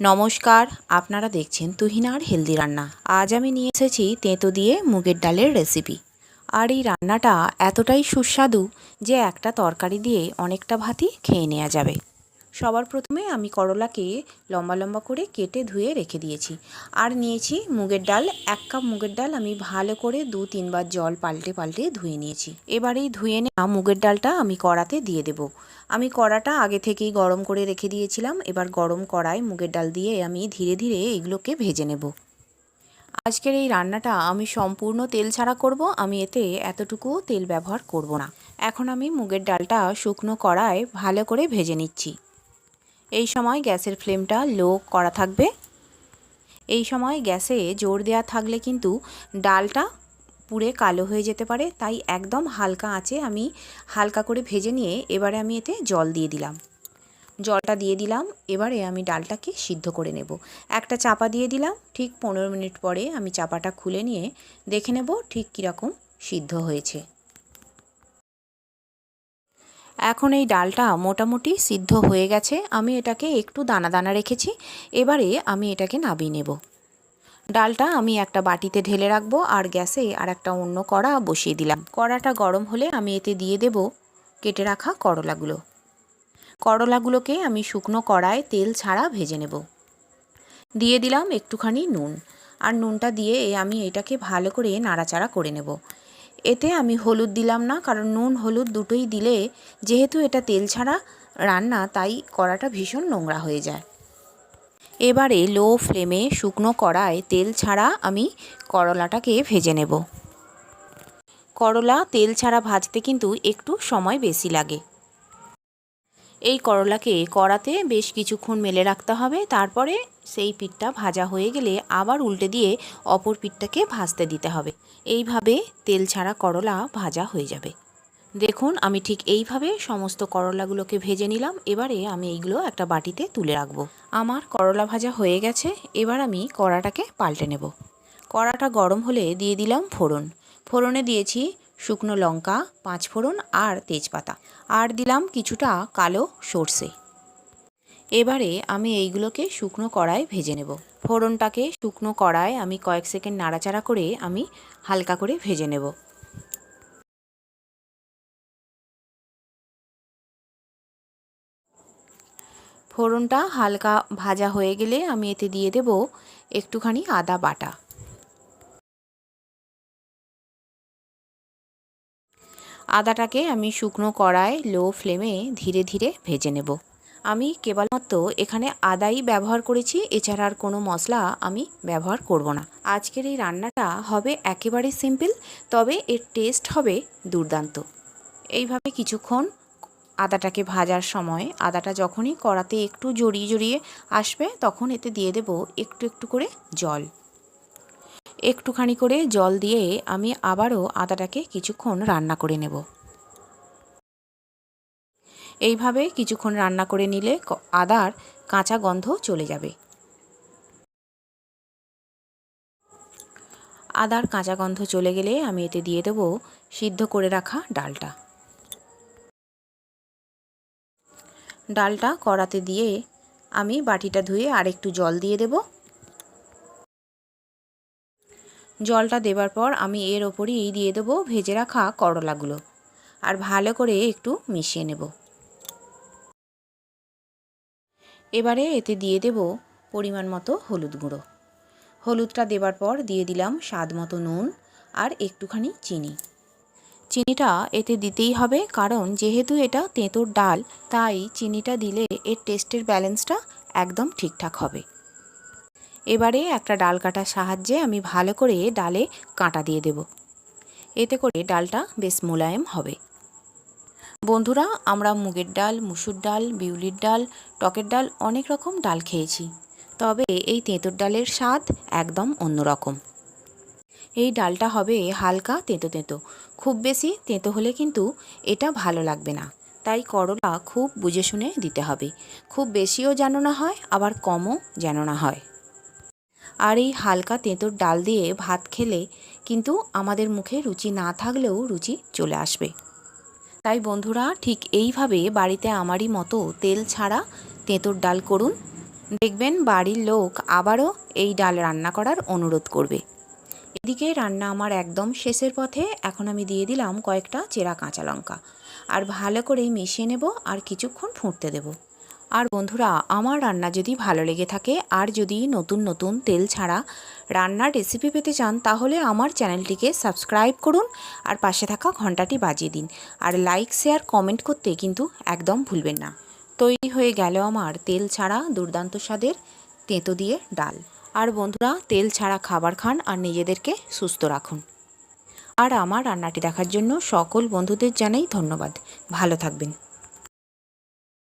নমস্কার, আপনারা দেখছেন তুহিনার হেলদি রান্না। আজ আমি নিয়ে এসেছি তেঁতো দিয়ে মুগের ডালের রেসিপি আর এই রান্নাটা এতটাই সুস্বাদু যে একটা তরকারি দিয়ে অনেকটা ভাতই খেয়ে নেওয়া যাবে। সবার প্রথমে আমি করলাকে লম্বা লম্বা করে কেটে ধুয়ে রেখে দিয়েছি। আর নিয়েছি মুগের ডাল। এক কাপ মুগের ডাল আমি ভালো করে দু তিনবার জল পাল্টে পাল্টে ধুয়ে নিয়েছি। এবার এই ধুয়ে নেওয়া মুগের ডালটা আমি কড়াতে দিয়ে দেব। আমি কড়াটা আগে থেকেই গরম করে রেখে দিয়েছিলাম। এবার গরম কড়ায় মুগের ডাল দিয়ে আমি ধীরে ধীরে এগুলোকে ভেজে নেব। আজকের এই রান্নাটা আমি সম্পূর্ণ তেল ছাড়া করব। আমি এতে এতটুকুও তেল ব্যবহার করব না। এখন আমি মুগের ডালটা শুকনো কড়ায় ভালো করে ভেজে নিচ্ছি। এই সময় গ্যাসের ফ্লেমটা লো করা থাকবে। এই সময় গ্যাসে জোর দেওয়া থাকলে কিন্তু ডালটা পুড়ে কালো হয়ে যেতে পারে, তাই একদম হালকা আঁচে আমি হালকা করে ভেজে নিয়ে এবারে আমি এতে জল দিয়ে দিলাম। জলটা দিয়ে দিলাম, এবারে আমি ডালটাকে সিদ্ধ করে নেব। একটা চাপা দিয়ে দিলাম, ঠিক পনেরো মিনিট পরে আমি চাপাটা খুলে নিয়ে দেখে নেব ঠিক কীরকম সিদ্ধ হয়েছে। এখন এই ডালটা মোটামুটি সিদ্ধ হয়ে গেছে। আমি এটাকে একটু দানা দানা রেখেছি। এবারে আমি এটাকে নাবিয়ে নেব। ডালটা আমি একটা বাটিতে ঢেলে রাখব আর গ্যাসে আর একটা অন্য কড়া বসিয়ে দিলাম। কড়াটা গরম হলে আমি এতে দিয়ে দেব কেটে রাখা করলাগুলো। করলাগুলোকে আমি শুকনো কড়ায় তেল ছাড়া ভেজে নেব। দিয়ে দিলাম একটুখানি নুন। আর নুনটা দিয়ে আমি এটাকে ভালো করে নাড়াচাড়া করে নেব। এতে আমি হলুদ দিলাম না, কারণ নুন, হলুদ দুটোই দিলে যেহেতু এটা তেল ছাড়া রান্না, তাই কড়াটা ভীষণ নোংরা হয়ে যায়। এবারে লো ফ্লেমে শুকনো কড়ায় তেল ছাড়া আমি করলাটাকে ভেজে নেব। করলা তেল ছাড়া ভাজতে কিন্তু একটু সময় বেশি লাগে। এই করলাকে কড়াতে বেশ কিছুক্ষণ মেলে রাখতে হবে। তারপরে সেই পিঠটা ভাজা হয়ে গেলে আবার উল্টে দিয়ে অপর পিঠটাকে ভাজতে দিতে হবে। এইভাবে তেল ছাড়া করলা ভাজা হয়ে যাবে। দেখুন, আমি ঠিক এইভাবে সমস্ত করলাগুলোকে ভেজে নিলাম। এবারে আমি এইগুলো একটা বাটিতে তুলে রাখব। আমার করলা ভাজা হয়ে গেছে। এবার আমি কড়াটাকে পাল্টে নেব। কড়াটা গরম হলে দিয়ে দিলাম ফোড়ন। ফোড়নে দিয়েছি শুকনো লঙ্কা, পাঁচ ফোড়ন আর তেজপাতা। আর দিলাম কিছুটা কালো সর্ষে। এবারে আমি এইগুলোকে শুকনো কড়ায় ভেজে নেব। ফোড়নটাকে শুকনো কড়ায় আমি কয়েক সেকেন্ড নাড়াচাড়া করে আমি হালকা করে ভেজে নেব। ফোড়নটা হালকা ভাজা হয়ে গেলে আমি এতে দিয়ে দেব একটুখানি আদা বাটা। আদাটাকে আমি শুকনো কড়ায় লো ফ্লেমে ধীরে ধীরে ভেজে নেব। আমি কেবলমাত্র এখানে আদাই ব্যবহার করেছি, এছাড়া আর কোনো মশলা আমি ব্যবহার করব না। আজকের এই রান্নাটা হবে একেবারে সিম্পল তবে এর টেস্ট হবে দুর্দান্ত। এইভাবে কিছুক্ষণ আদাটাকে ভাজার সময়, আদাটা যখনই কড়াতে একটু জড়িয়ে জড়িয়ে আসবে, তখন এতে দিয়ে দেব একটু একটু করে জল। একটুখানি করে জল দিয়ে আমি আবারও আদাটাকে কিছুক্ষণ রান্না করে নেব। এইভাবে কিছুক্ষণ রান্না করে নিলে আদার কাঁচা গন্ধ চলে যাবে। আদার কাঁচা গন্ধ চলে গেলে আমি এতে দিয়ে দেবো সিদ্ধ করে রাখা ডালটা। ডালটা কড়াতে দিয়ে আমি বাটিটা ধুয়ে আরেকটু জল দিয়ে দেব। জলটা দেবার পর আমি এর ওপরেই দিয়ে দেবো ভেজে রাখা করলাগুলো। আর ভালো করে একটু মিশিয়ে নেব। এবারে এতে দিয়ে দেব পরিমাণ মতো হলুদ গুঁড়ো। হলুদটা দেবার পর দিয়ে দিলাম স্বাদ মতো নুন আর একটুখানি চিনি। চিনিটা এতে দিতেই হবে কারণ যেহেতু এটা তেঁতোর ডাল, তাই চিনিটা দিলে এর টেস্টের ব্যালেন্সটা একদম ঠিকঠাক হবে। এবারে একটা ডাল কাটার সাহায্যে আমি ভালো করে ডালে কাঁটা দিয়ে দেব। এতে করে ডালটা বেশ মোলায়েম হবে। বন্ধুরা, আমরা মুগের ডাল, মুসুর ডাল, বিউলির ডাল, টকের ডাল অনেক রকম ডাল খেয়েছি। তবে এই তেঁতোর ডালের স্বাদ একদম অন্যরকম। এই ডালটা হবে হালকা তেঁতো তেঁতো। খুব বেশি তেঁতো হলে কিন্তু এটা ভালো লাগবে না। তাই করলা খুব বুঝে শুনে দিতে হবে। খুব বেশিও যেন না হয়, আবার কমও যেন না হয়। আর এই হালকা তেঁতোর ডাল দিয়ে ভাত খেলে কিন্তু আমাদের মুখে রুচি না থাকলেও রুচি চলে আসবে। তাই বন্ধুরা, ঠিক এইভাবে বাড়িতে আমারই মতো তেল ছাড়া তেঁতোর ডাল করুন। দেখবেন বাড়ির লোক আবারও এই ডাল রান্না করার অনুরোধ করবে। এদিকে রান্না আমার একদম শেষের পথে, এখন আমি দিয়ে দিলাম কয়েকটা চেরা কাঁচা লঙ্কা। আর ভালো করে মিশিয়ে নেব আর কিছুক্ষণ ফুটতে দেব। আর বন্ধুরা, আমার রান্না যদি ভালো লেগে থাকে আর যদি নতুন নতুন তেল ছাড়া রান্নার রেসিপি পেতে চান, তাহলে আমার চ্যানেলটিকে সাবস্ক্রাইব করুন আর পাশে থাকা ঘন্টাটি বাজিয়ে দিন। আর লাইক শেয়ার কমেন্ট করতে কিন্তু একদম ভুলবেন না। তৈরি হয়ে গেল আমার তেল ছাড়া দুর্দান্ত স্বাদের তেঁতো দিয়ে ডাল। আর বন্ধুরা, তেল ছাড়া খাবার খান আর নিজেদেরকে সুস্থ রাখুন। আর আমার রান্নাটি দেখার জন্য সকল বন্ধুদের জানাই ধন্যবাদ। ভালো থাকবেন।